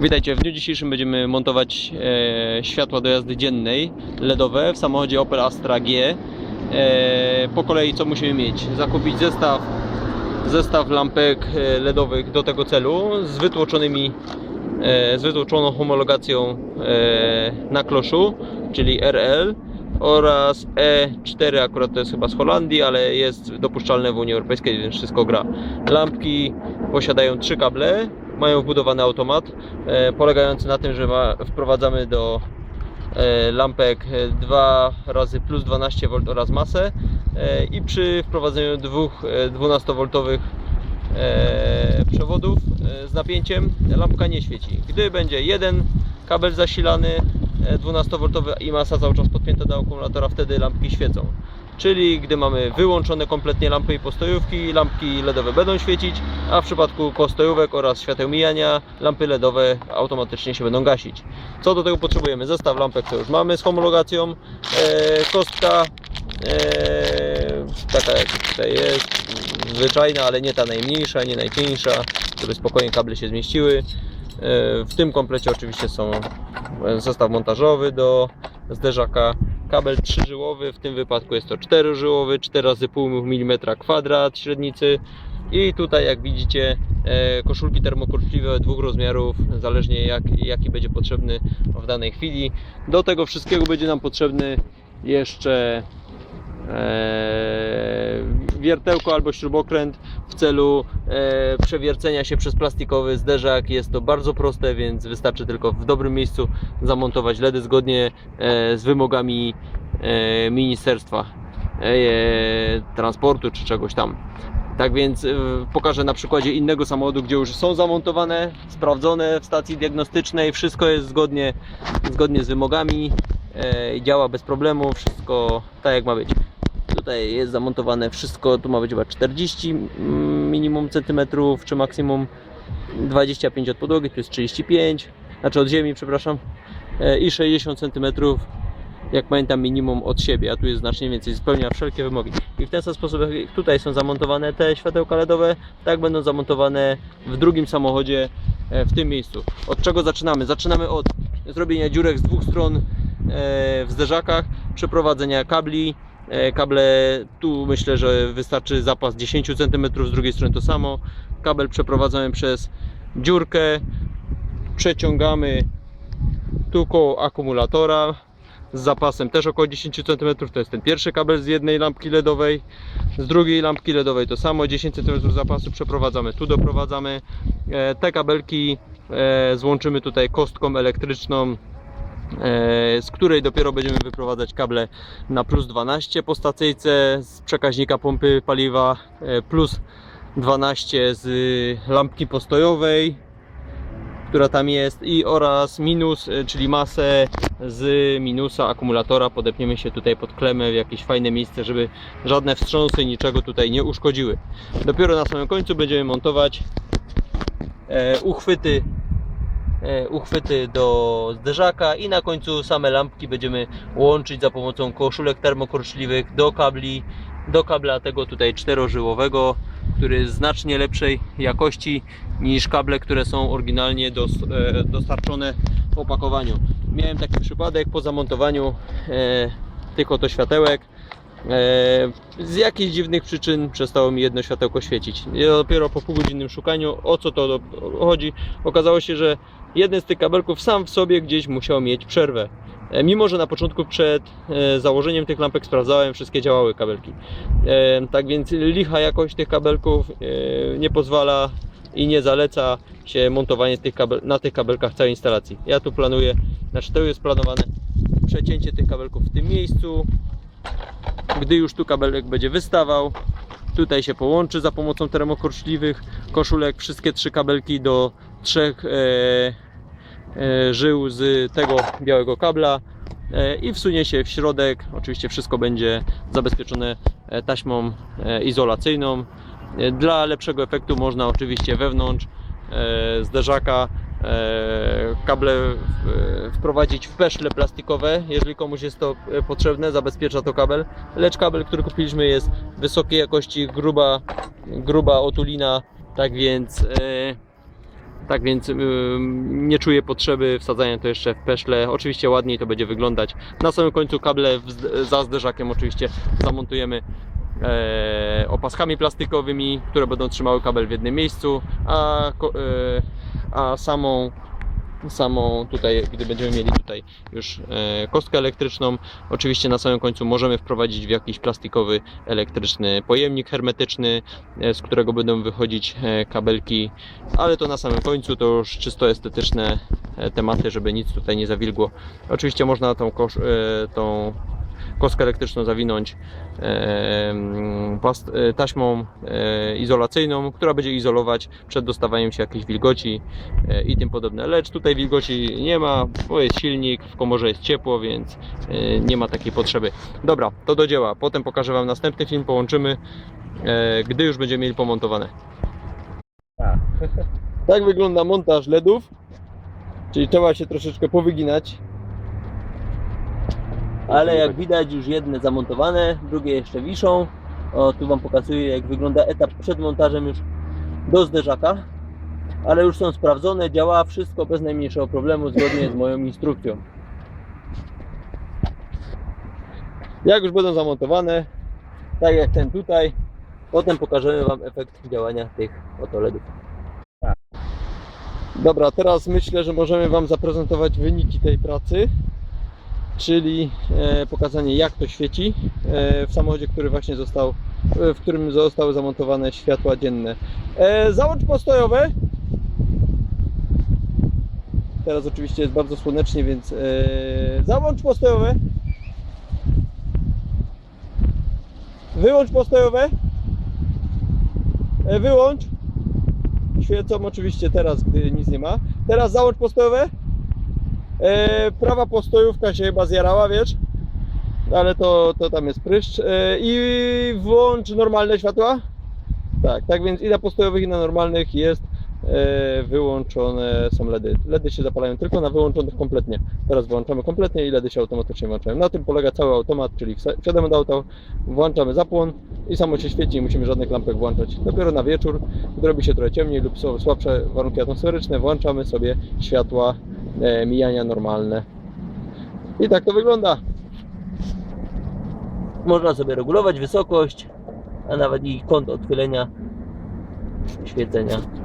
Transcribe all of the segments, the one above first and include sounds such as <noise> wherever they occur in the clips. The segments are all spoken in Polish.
Witajcie, w dniu dzisiejszym będziemy montować e, światła do jazdy dziennej LEDowe w samochodzie Opel Astra G. E, po kolei co musimy mieć? Zakupić zestaw, zestaw lampek e, LEDowych do tego celu z wytłoczonymi e, z wytłoczoną homologacją e, na kloszu, czyli RL oraz E4, akurat to jest chyba z Holandii, ale jest dopuszczalne w Unii Europejskiej, więc wszystko gra. Lampki posiadają trzy kable, mają wbudowany automat e, polegający na tym, że wprowadzamy do e, lampek 2 razy plus 12 V oraz masę e, i przy wprowadzeniu dwóch e, 12V e, przewodów e, z napięciem lampka nie świeci. Gdy będzie jeden kabel zasilany e, 12V i masa cały czas podpięta do akumulatora, wtedy lampki świecą. Czyli gdy mamy wyłączone kompletnie lampy i postojówki, lampki LEDowe będą świecić, a w przypadku postojówek oraz świateł mijania, lampy LEDowe automatycznie się będą gasić. Co do tego potrzebujemy? Zestaw lampek to już mamy z homologacją, e, kostka, e, taka jak tutaj jest, zwyczajna, ale nie ta najmniejsza, nie najcieńsza, żeby spokojnie kable się zmieściły. E, W tym komplecie oczywiście są zestaw montażowy do zderzaka, kabel trzyżyłowy, w tym wypadku jest to czterożyłowy, 4 razy pół mm kwadrat średnicy i tutaj jak widzicie e, koszulki termokurczliwe dwóch rozmiarów, zależnie jak, jaki będzie potrzebny w danej chwili. Do tego wszystkiego będzie nam potrzebny jeszcze wiertełko albo śrubokręt w celu e, przewiercenia się przez plastikowy zderzak. Jest to bardzo proste, więc wystarczy tylko w dobrym miejscu zamontować LEDy zgodnie e, z wymogami Ministerstwa Transportu czy czegoś tam. Tak więc e, pokażę na przykładzie innego samochodu, gdzie już są zamontowane, sprawdzone w stacji diagnostycznej, wszystko jest zgodnie, zgodnie z wymogami, działa bez problemu, wszystko tak jak ma być. Tutaj jest zamontowane wszystko, tu ma być chyba 40 mm, minimum centymetrów, czy maksimum 25 od podłogi, tu jest 35, znaczy od ziemi, przepraszam, e, i 60 centymetrów jak pamiętam, minimum od siebie, a tu jest znacznie więcej, spełnia wszelkie wymogi. I w ten sam sposób, jak tutaj są zamontowane te światełka LEDowe, tak będą zamontowane w drugim samochodzie e, w tym miejscu. Od czego zaczynamy? Zaczynamy od zrobienia dziurek z dwóch stron e, w zderzakach, przeprowadzenia kabli. E, Kable tu myślę, że wystarczy zapas 10 cm, z drugiej strony to samo. Kabel przeprowadzamy przez dziurkę, przeciągamy tu koło akumulatora z zapasem też około 10 cm. To jest ten pierwszy kabel z jednej lampki LEDowej. Z drugiej lampki LEDowej to samo 10 cm zapasu przeprowadzamy. Tu doprowadzamy. E, Te kabelki e, złączymy tutaj kostką elektryczną z której dopiero będziemy wyprowadzać kable na plus 12 po stacyjce z przekaźnika pompy paliwa e, plus 12 z lampki postojowej która tam jest i oraz minus, e, czyli masę z minusa akumulatora podepniemy się tutaj pod klemę w jakieś fajne miejsce, żeby żadne wstrząsy niczego tutaj nie uszkodziły. Dopiero na samym końcu będziemy montować e, uchwyty e, uchwyty do zderzaka i na końcu same lampki będziemy łączyć za pomocą koszulek termokurczliwych do kabli, do kabla tego tutaj czterożyłowego, który jest znacznie lepszej jakości niż kable, które są oryginalnie e, dostarczone w opakowaniu. Miałem taki przypadek po zamontowaniu e, tych oto światełek. E, z jakichś dziwnych przyczyn przestało mi jedno światełko świecić. I dopiero po półgodzinnym szukaniu, o co to chodzi, okazało się, że jeden z tych kabelków sam w sobie gdzieś musiał mieć przerwę. E, Mimo, że na początku przed e, założeniem tych lampek sprawdzałem, wszystkie działały kabelki. E, Tak więc licha jakość tych kabelków nie pozwala i nie zaleca się montowanie tych kabel, na tych kabelkach całej instalacji. Ja tu planuję, znaczy to jest planowane przecięcie tych kabelków w tym miejscu. Gdy już tu kabelek będzie wystawał, tutaj się połączy za pomocą termokurczliwych koszulek wszystkie trzy kabelki do trzech e, e, żył z tego białego kabla e, i wsunie się w środek. Oczywiście wszystko będzie zabezpieczone taśmą izolacyjną. Dla lepszego efektu można oczywiście wewnątrz zderzaka kable wprowadzić w peszle plastikowe, jeżeli komuś jest to potrzebne, zabezpiecza to kabel. Lecz kabel, który kupiliśmy jest wysokiej jakości, gruba, gruba otulina, tak więc Tak więc ym, nie czuję potrzeby wsadzania to jeszcze w peszle. Oczywiście ładniej to będzie wyglądać. Na samym końcu kable wz- za zderzakiem oczywiście zamontujemy e, opaskami plastikowymi, które będą trzymały kabel w jednym miejscu, a, e, a samą samą tutaj, gdy będziemy mieli tutaj już e, kostkę elektryczną, oczywiście na samym końcu możemy wprowadzić w jakiś plastikowy elektryczny pojemnik hermetyczny, e, z którego będą wychodzić e, kabelki, ale to na samym końcu to już czysto estetyczne tematy, żeby nic tutaj nie zawilgło. Oczywiście można tą, tą kostkę elektryczną zawinąć e, e, taśmą e, izolacyjną, która będzie izolować przed dostawaniem się jakiejś wilgoci i tym podobne. Lecz tutaj wilgoci nie ma, bo jest silnik, w komorze jest ciepło, więc nie ma takiej potrzeby. Dobra, to do dzieła. Potem pokażę Wam następny film, połączymy, gdy już będziemy mieli pomontowane. <laughs> Tak wygląda montaż LEDów, czyli trzeba się troszeczkę powyginać. Ale jak widać już jedne zamontowane, drugie jeszcze wiszą. O, tu Wam pokazuję jak wygląda etap przed montażem już do zderzaka. Ale już są sprawdzone, działa wszystko bez najmniejszego problemu zgodnie z moją instrukcją. Jak już będą zamontowane, Tak jak ten tutaj. Potem pokażemy Wam efekt działania tych oto LEDów. Dobra, teraz myślę, że możemy Wam zaprezentować wyniki tej pracy, czyli e, pokazanie jak to świeci e, w samochodzie, który właśnie został, e, w którym zostały zamontowane światła dzienne. Załącz postojowe. Teraz oczywiście jest bardzo słonecznie, więc załącz postojowe. Wyłącz postojowe. Wyłącz. Świecą oczywiście teraz, gdy nic nie ma. Teraz załącz postojowe. E, prawa postojówka się chyba zjarała, wiesz? Ale to, to tam jest pryszcz. E, I włącz normalne światła. Tak, tak więc i na postojowych, i na normalnych jest wyłączone są LEDy. LEDy się zapalają tylko na wyłączonych kompletnie. Teraz wyłączamy kompletnie i LEDy się automatycznie włączają. Na tym polega cały automat, czyli wsiadamy do auta, włączamy zapłon i samo się świeci, nie musimy żadnych lampek włączać. Dopiero na wieczór, gdy robi się trochę ciemniej lub są słabsze warunki atmosferyczne, włączamy sobie światła e, mijania normalne. I tak to wygląda. Można sobie regulować wysokość, a nawet i kąt odchylenia świecenia.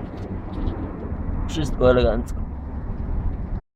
Wszystko elegancko.